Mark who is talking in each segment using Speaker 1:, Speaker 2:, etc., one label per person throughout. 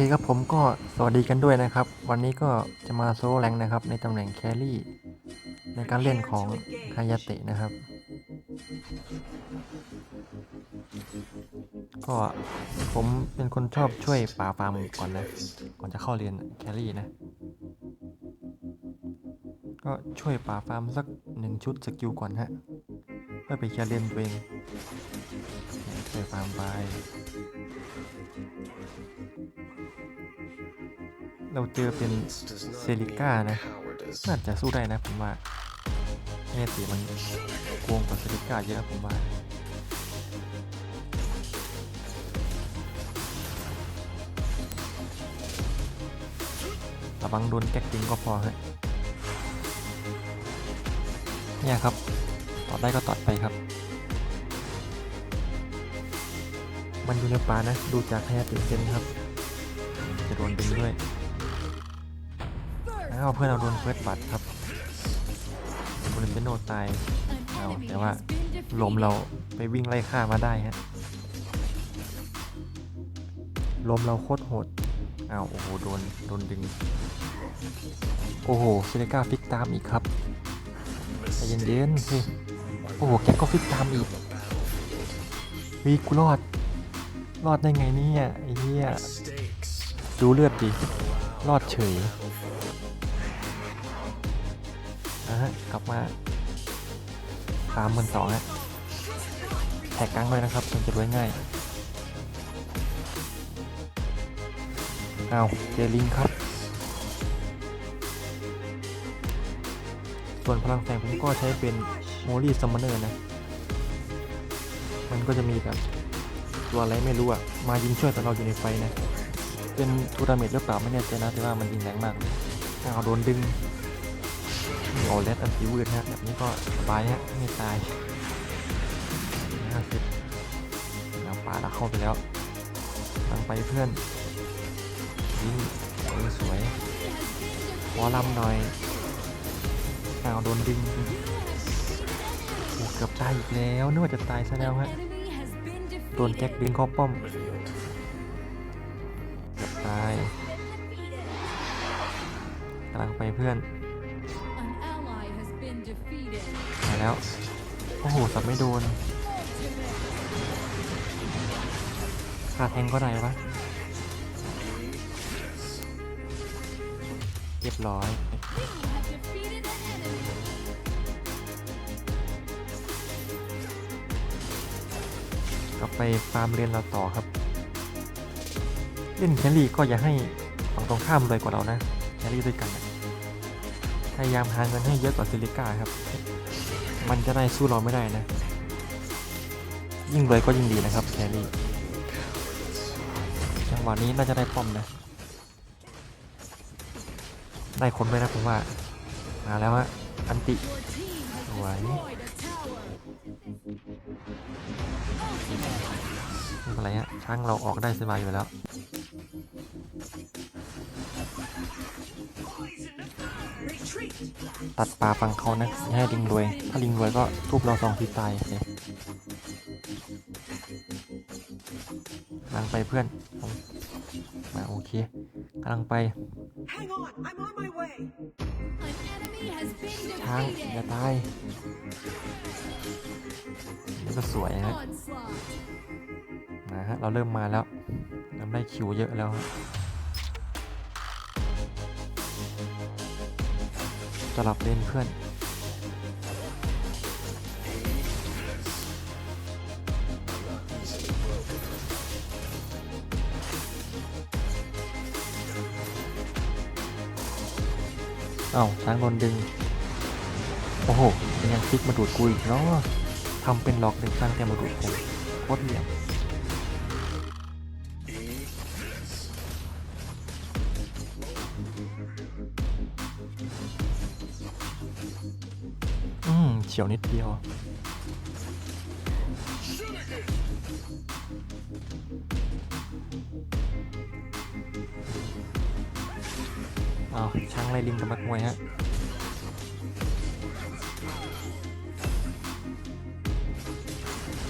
Speaker 1: โอเคครับผมก็สวัสดีกันด้วยนะครับ วันนี้ก็จะมาโซลแรงนะครับ ในตำแหน่งแครี่ ในการเล่นของฮายาเตะนะครับ ก็ผมเป็นคนชอบช่วยป่าฟาร์มก่อนนะ ก่อนจะเข้าเรียนแครี่นะ ก็ช่วยป่าฟาร์มสักหนึ่งชุดสกิลก่อนฮะเพื่อไปเคลียร์เลนตัวเองช่วยฟาร์มไป เราเจอเป็นเซริก้านะ น่าจะสู้ได้นะผมว่าแม่ตีมันโกงกว่าเซริก้าเยอะผมว่าระวังโดนแก๊กจริงก็พอฮะเนี่ยครับตอดได้ก็ตอดไปครับ มันอยู่ในป่านะ ดูจากขยะติดเซนครับ จะโดนดึงด้วย อ้าวเพื่อนเราโดนเฟิร์สบัตครับโบลินเตโนตายเอาแต่ว่าลมเราไปวิ่งไล่ฆ่ามาได้ฮะลมเราโคตรโหดอ้าวโอ้โหโดนโดนดึง โอ้โหเซเลก้าฟิกตามอีกครับใจเย็นๆสิโอ้โหแกก็ฟิกตามอีกวีกูรอด รอดได้ไงเนี่ยไอ้เหี้ยดูเลือดดิ รอดเฉย ฮะกลับมาตามมันต่อฮะแท็กกลางเลยนะครับมันจะรวยง่ายเอาเจลิงครับ ส่วนพลังแฝงผมก็ใช้เป็นโมลี่ซัมมอนเนอร์นะ มันก็จะมีแบบตัวอะไรไม่รู้อะมายิงช่วยแต่เราอยู่ในไฟนะ เป็นทูดาเมจหรือเปล่าไม่แน่ใจนะแต่ว่ามันยิงแรงมากเอาโดนดึง โอเลสอันติวืดฮะแบบนี้ก็สบายฮะไม่ตายห้าสิบเอาปลาดักเข้าไปแล้วลังไปเพื่อนยิงเออสวยขอลำหน่อยเอาโดนดึงโอ้เกือบตายอีกแล้วนึกว่าจะตายซะแล้วฮะโดนแจ็คดึงเข้าป้อมเกือบตายกำลังไปเพื่อน แล้ว โอ้โห สับไม่โดนขาแทงก็ได้ปะเรียบร้อยกลับไปฟาร์มเรียนเราต่อครับ เล่นแครี่ก็อย่าให้ฝั่งตรงข้ามรวยกว่าเรานะ แครี่ด้วยกัน พยายามหาเงินให้เยอะกว่าซิลิก้าครับ มันจะได้สู้เราไม่ได้นะ ยิ่งรวยก็ยิ่งดีนะครับแครี่จังหวะนี้น่าจะได้ป้อมนะ ได้คนด้วยนะผมว่า มาแล้วฮะ อันติสวยไม่เป็นไรฮะช่างเราออกได้สบายอยู่แล้ว ตัดป่าฟังเขานะให้ลิงรวย ถ้าลิงรวยก็ทุบเราสองทีตายเลยกำลังไปเพื่อน มาโอเคกำลังไป ช้างอย่าตายนี่ก็สวยฮะมาฮะ เราเริ่มมาแล้วเริ่มได้คิวเยอะแล้ว สลับเล่นเพื่อน เอ้าช้างโดนดึง โอ้โห ยังฟิกมาดูดกูอีกเนาะทำเป็นหลอกดึงช้างแต่มาดูดผมโคตรเหลี่ยม อืมเฉียวนิดเดียว อ้าวช่างไล่ลิงกับมักมวยฮะ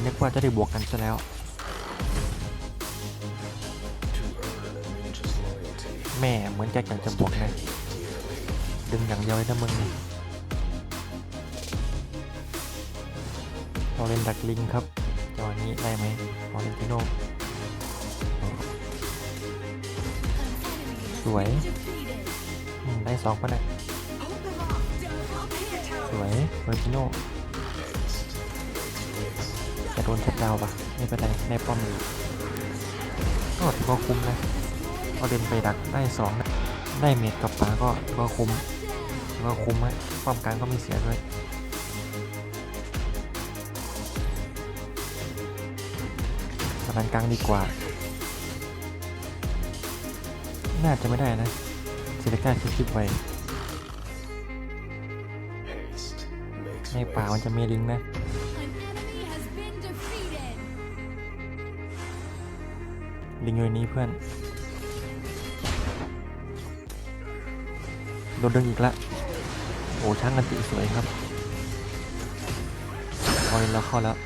Speaker 1: นึกว่าจะได้บวกกันซะแล้ว แม่เหมือนแกอยากจะบวกนะ ดึงอย่างเดียวเลยนะมึง เราเล่นดักลิงครับจังหวะนี้ได้ไหมเราเล่นติโนสวย ได้สองปะเนี่ยสวยเฟอร์ติโนจะโดนชัดดาวปะไม่เป็นไรในป้อมอยู่ก็ถือว่าคุ้มนะเอาเดินไปดักได้สองนะได้เมดกับปลาก็ถือว่าคุ้มถือว่าคุ้มฮะป้อมกลางก็มีเสียด้วยานกลางดีกว่า น่าจะไม่ได้นะเซเลก้าคิดคิดไว้ในป่ามันจะมีลิงนะลิงอยู่นี้เพื่อน โดนดึงอีกละโอ้ช่างกันติสวยครับพอเล่นแล้วเข้าแล้ว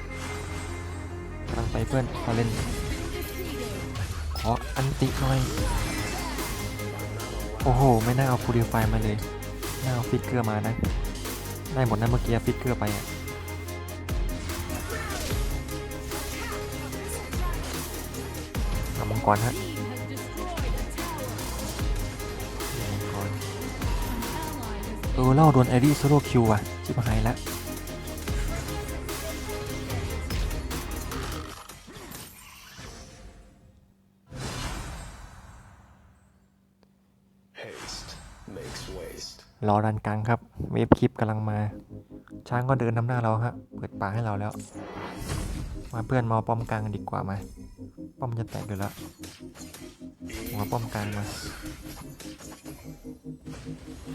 Speaker 1: ไปเพื่อนพอเล่น ขออันติหน่อย โอ้โห ไม่น่าเอาพูดิฟายมาเลยน่าเอาฟิกเกอร์มานะ ได้หมดนะเมื่อกี้ฟิกเกอร์ไปอะเอามังกรฮะเอามังกรเอเล่าโดนแอรี่โซโลคิวอะชิบหายแล้ว รอดันกลางครับ เวฟคลิปกำลังมา ช้างก็เดินนำหน้าเราฮะเปิดป่าให้เราแล้ว มาเพื่อนมาเอาป้อมกลางกันดีกว่ามา ป้อมจะแตกอยู่แล้วมาป้อมกลางมา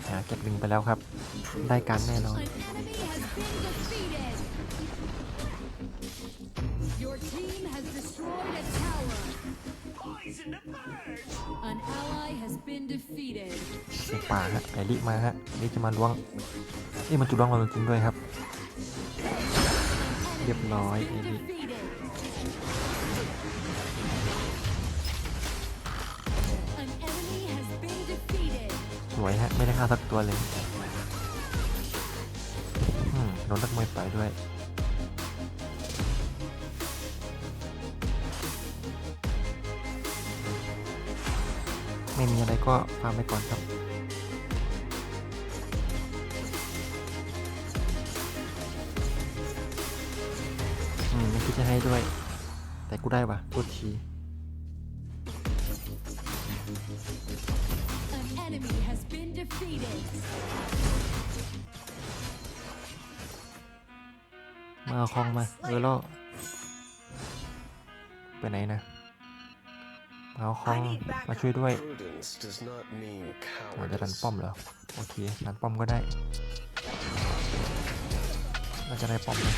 Speaker 1: หาเก็บลิงไปแล้วครับ ได้การแน่นอน
Speaker 2: Your team has destroyed a tower.
Speaker 3: Poison the bird.
Speaker 2: An ally has been defeated.
Speaker 1: ในป่าฮะไอริมาฮะนี่จะมาล้วงนี่มันจุดล้วงเราจริงๆด้วยครับ เรียบร้อยไอริ
Speaker 2: Defeated. An enemy has been defeated.
Speaker 1: สวยฮะไม่ได้ฆ่าสักตัวเลยอืมโดนนักมวยต่อยด้วย มีอะไรก็ฟาร์มไปก่อนครับอืมไม่คิดจะให้ด้วย แต่กูได้ว่ะโทษทีมาเอาคองมาเออล่อไปไหนนะ เอาคองมาช่วยด้วย
Speaker 4: Prudence does not mean
Speaker 1: เราจะดัน
Speaker 4: cowardice.
Speaker 1: ป้อมเหรอ โอเคดันป้อมก็ได้ เราจะได้ป้อมนะ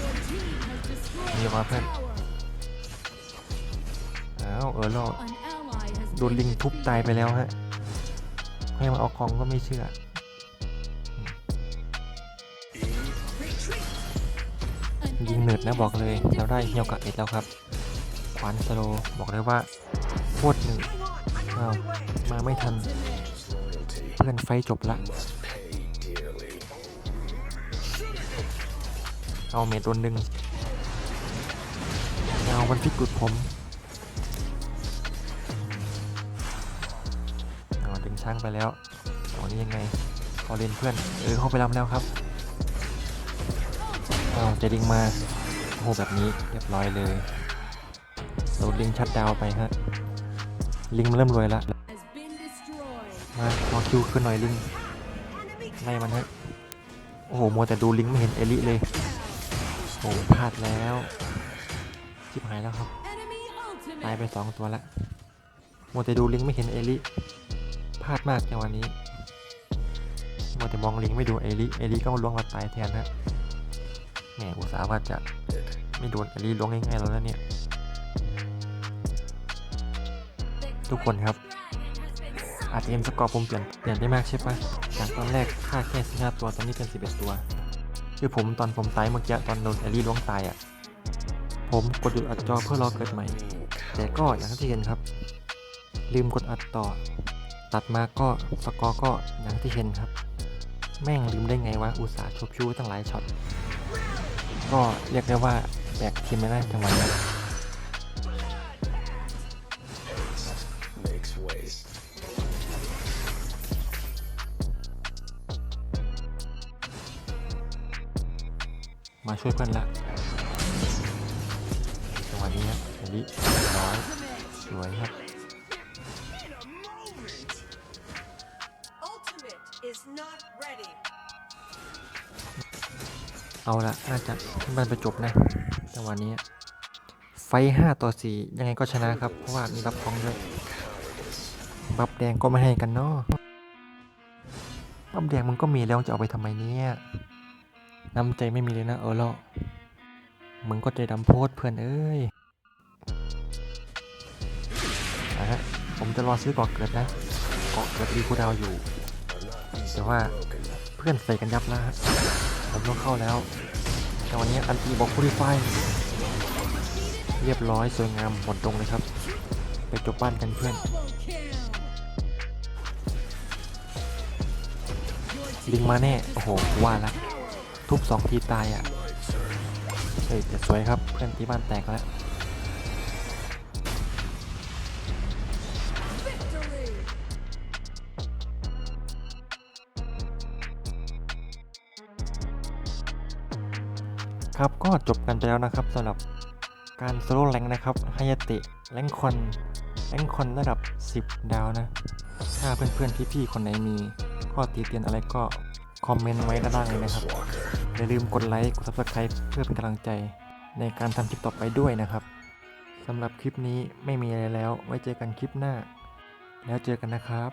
Speaker 2: Your team has destroyed
Speaker 1: Nhiều
Speaker 2: a
Speaker 1: quá phết.
Speaker 2: tower.
Speaker 1: อ้าวเออล่อ
Speaker 2: An ally has
Speaker 1: โดน
Speaker 2: been
Speaker 1: ลิงทุบ
Speaker 2: defeated.
Speaker 1: ตายไปแล้วฮะ ให้มาเอาคองก็ไม่เชื่อ
Speaker 2: An
Speaker 1: ยิงเนิร์ด
Speaker 2: enemy
Speaker 1: นะบอก
Speaker 2: has
Speaker 1: เลย
Speaker 2: been
Speaker 1: เราได้เฮียวกับ
Speaker 2: defeated.
Speaker 1: เอ็ดแล้วครับ ขวานสโลบอกเลยว่าโคตรหนึ่ง
Speaker 3: Hang on. I'm on
Speaker 1: Oh.
Speaker 3: my way.
Speaker 1: มาไม่ทัน เพื่อนไฟจบละ เอาเมดโดนดึงเอาวันพิกุดผมเอาดึงช้างไปแล้วเอานี่ยังไงเอเล่นเพื่อน เออเข้าไปรับแล้วครับเอาจะดึงมาโหแบบนี้เรียบร้อยเลย โดนลิงชัดดาวไปฮะ ลิงมันเริ่มรวยละมาขอคิวขึ้นหน่อยลิงไล่มันฮะโอ้โหมัวแต่ดูลิงไม่เห็นเอลิเลยโอ้โหพลาดแล้วชิบหายแล้วครับตายไปสองตัวละมัวแต่ดูลิงไม่เห็นเอลิพลาดมากจังวะนี้มัวแต่มองลิงไม่ดูเอลิเอลิก็ล้วงมาตายแทนฮะแหมอุตส่าห์ว่าจะไม่โดนเอลิล้วงง่ายๆแล้วนะเนี่ย ทุกคนครับอาจจะเอ็มสกอร์ผมเปลี่ยนเปลี่ยนได้มากใช่ปะจากตอนแรกฆ่าแค่สิบห้าตัวตอนนี้เป็นสิบเอ็ดตัว คือผมตอนผมตายเมื่อกี้ตอนโดนแอลลี่ล้วงตายอะ่ะ ผมกดหยุดอัดจอเพื่อรอเกิดใหม่ แต่ก็อย่างที่เห็นครับ ลืมกดอัดต่อ ตัดมาก็สกอร์ก็อย่างที่เห็นครับ แม่งลืมได้ไงวะอุตส่าห์ชบชูตั้งหลายช็อตก็เรียกได้ว่าแบกทีมไม่ได้จังหวะนี้ มาช่วยเพื่อนละจังหวะนี้ครับอันนี้ร้อยสวยครับเอาละน่าจะขึ้นบ้านไปจบนะจังหวะนี้ ไฟห้าต่อสี่ยังไงก็ชนะครับ เพราะว่ามีบัฟทองด้วยบัฟแดงก็ไม่ให้กันเนาะบัฟแดงมึงก็มีแล้วจะเอาไปทำไมเนี่ย น้ำใจไม่มีเลยนะเออแล้วมึงก็ใจดำโพดเพื่อนเอ้ยนะฮะผมจะรอซื้อกาะเกิดนะเกาะเกิดรีคูดาวอยู่ แต่ว่าเพื่อนใส่กันยับแล้วฮะผมต้องเข้าแล้ว แต่วันนี้อันตีบอกคูลิฟายเรียบร้อยสวยงามหมดตรงเลยครับ ไปจบบ้านกันเพื่อนลิงมาแน่ โอ้โหว่าละ ทุบสองทีตายอะ เฮ้ยแต่สวยครับ เพื่อนที่บ้านแตกแล้ว ครับก็จบกันไปแล้วนะครับสำหรับการโซโล่แรงนะครับไฮยาตะแรงคอนแรงคอนระดับ 10 ดาวนะ ถ้าเพื่อนๆพี่ๆคนไหนมีข้อตีเตียนอะไรก็ คอมเมนต์ไว้ด้านล่างเลยนะครับ อย่าลืมกดไลค์ กด subscribe เพื่อเป็นกำลังใจในการทำคลิปต่อไปด้วยนะครับสำหรับคลิปนี้ไม่มีอะไรแล้ว ไว้เจอกันคลิปหน้า แล้วเจอกันนะครับ